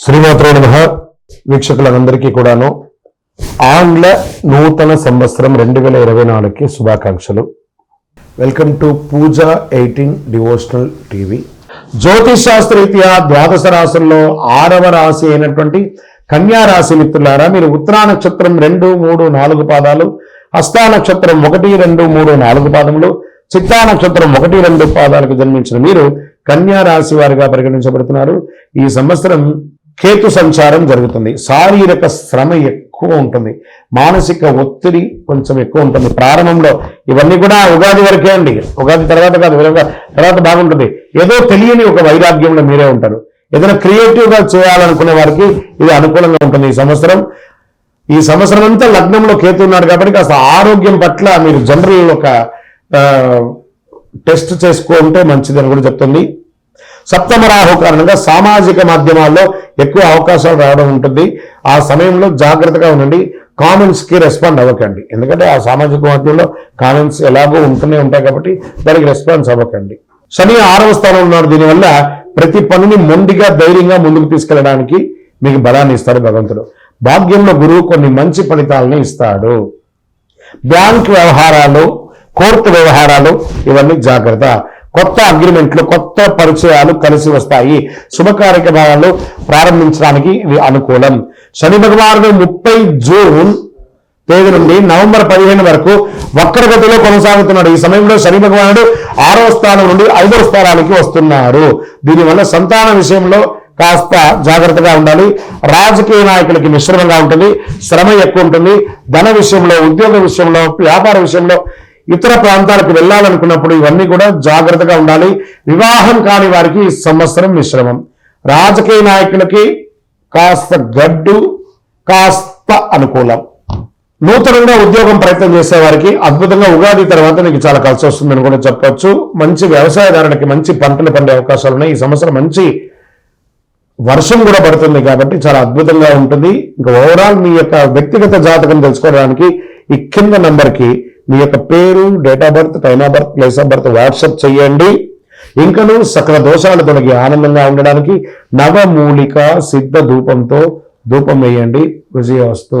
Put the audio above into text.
శ్రీమాత్రో నమ. వీక్షకులందరికీ కూడాను ఆంగ్ల నూతన సంవత్సరం రెండు వేల ఇరవై నాలుగుకి శుభాకాంక్షలు. Welcome to Pooja eighteen devotional TV. జ్యోతిష్ శాస్త్రరీత్యా ద్వాదశ రాశుల్లో ఆరవ రాశి అయినటువంటి కన్యా రాశి మిత్రులారా మీరు ఉత్తరా నక్షత్రం రెండు మూడు నాలుగు పాదాలు హస్తా నక్షత్రం ఒకటి రెండు మూడు నాలుగు పాదములు చిత్తా నక్షత్రం ఒకటి రెండు పాదాలకు జన్మించిన మీరు కన్యా రాశి వారిగా పరిగణించబడుతున్నారు. ఈ సంవత్సరం కేతు సంచారం జరుగుతుంది. శారీరక శ్రమ ఎక్కువ ఉంటుంది. మానసిక ఒత్తిడి కొంచెం ఎక్కువ ఉంటుంది. ప్రారంభంలో ఇవన్నీ కూడా ఉగాది వరకే అండి. ఉగాది తర్వాత కాదు తర్వాత బాగుంటుంది. ఏదో తెలియని ఒక వైరాగ్యంలో మీరే ఉంటారు. ఏదైనా క్రియేటివ్గా చేయాలనుకునే వారికి ఇది అనుకూలంగా ఉంటుంది ఈ సంవత్సరం. ఈ సంవత్సరం అంతా లగ్నంలో కేతు ఉన్నాడు కాబట్టి కాస్త ఆరోగ్యం పట్ల మీరు జనరల్ ఒక టెస్ట్ చేసుకుంటే మంచిదని కూడా చెప్తుంది. సప్తమ రాహు కారణంగా సామాజిక మాధ్యమాల్లో ఎక్కువ అవకాశాలు రావడం ఉంటుంది. ఆ సమయంలో జాగ్రత్తగా ఉండండి. కామెంట్స్కి రెస్పాండ్ అవ్వకండి. ఎందుకంటే ఆ సామాజిక మాధ్యమంలో కామెంట్స్ ఎలాగో ఉంటూనే ఉంటాయి కాబట్టి దానికి రెస్పాన్స్ అవ్వకండి. శని ఆరవ స్థానంలో ఉన్నాడు దీనివల్ల ప్రతి పనిని మొండిగా ధైర్యంగా ముందుకు తీసుకెళ్ళడానికి మీకు బలాన్ని ఇస్తాడు భగవంతుడు. భాగ్యంలో గురువు కొన్ని మంచి ఫలితాలని ఇస్తాడు. బ్యాంక్ వ్యవహారాలు కోర్టు వ్యవహారాలు ఇవన్నీ జాగ్రత్త. కొత్త అగ్రిమెంట్లు కొత్త పరిచయాలు కలిసి వస్తాయి. శుభ కార్యక్రమాలను ప్రారంభించడానికి ఇవి అనుకూలం. శని భగవానుడు ముప్పై జూన్ తేదీ నుండి నవంబర్ పదిహేను వరకు వక్రగతిలో కొనసాగుతున్నాడు. ఈ సమయంలో శని భగవానుడు ఆరవ స్థానం నుండి ఐదవ స్థానానికి వస్తున్నారు. దీనివల్ల సంతాన విషయంలో కాస్త జాగ్రత్తగా ఉండాలి. రాజకీయ నాయకులకి మిశ్రమంగా ఉంటుంది. శ్రమ ఎక్కువ ఉంటుంది. ధన విషయంలో ఉద్యోగ విషయంలో వ్యాపార విషయంలో ఇతర ప్రాంతాలకు వెళ్ళాలనుకున్నప్పుడు ఇవన్నీ కూడా జాగ్రత్తగా ఉండాలి. వివాహం కాని వారికి ఈ సంవత్సరం మిశ్రమం. రాజకీయ నాయకులకి కాస్త గడ్డు కాస్త అనుకూలం. నూతనంగా ఉద్యోగం ప్రయత్నం చేసే వారికి అద్భుతంగా ఉగాది తర్వాత నీకు చాలా కలిసి వస్తుందని కూడా చెప్పొచ్చు. మంచి వ్యవసాయదారునికి మంచి పంటలు పండే అవకాశాలు ఉన్నాయి. ఈ సంవత్సరం మంచి వర్షం కూడా పడుతుంది కాబట్టి చాలా అద్భుతంగా ఉంటుంది. ఇంకా ఓవరాల్ మీ యొక్క వ్యక్తిగత జాతకం తెలుసుకోవడానికి ఈ కింద నంబర్కి మీ యొక్క పేరు date of birth time of birth place of birth WhatsApp చేయండి. ఇంకను సకల దోషాలు తొలగి ఆనందంగా ఉండడానికి నవమూలిక సిద్ధ ధూపంతో ధూపం వేయండి. విజయవస్తు.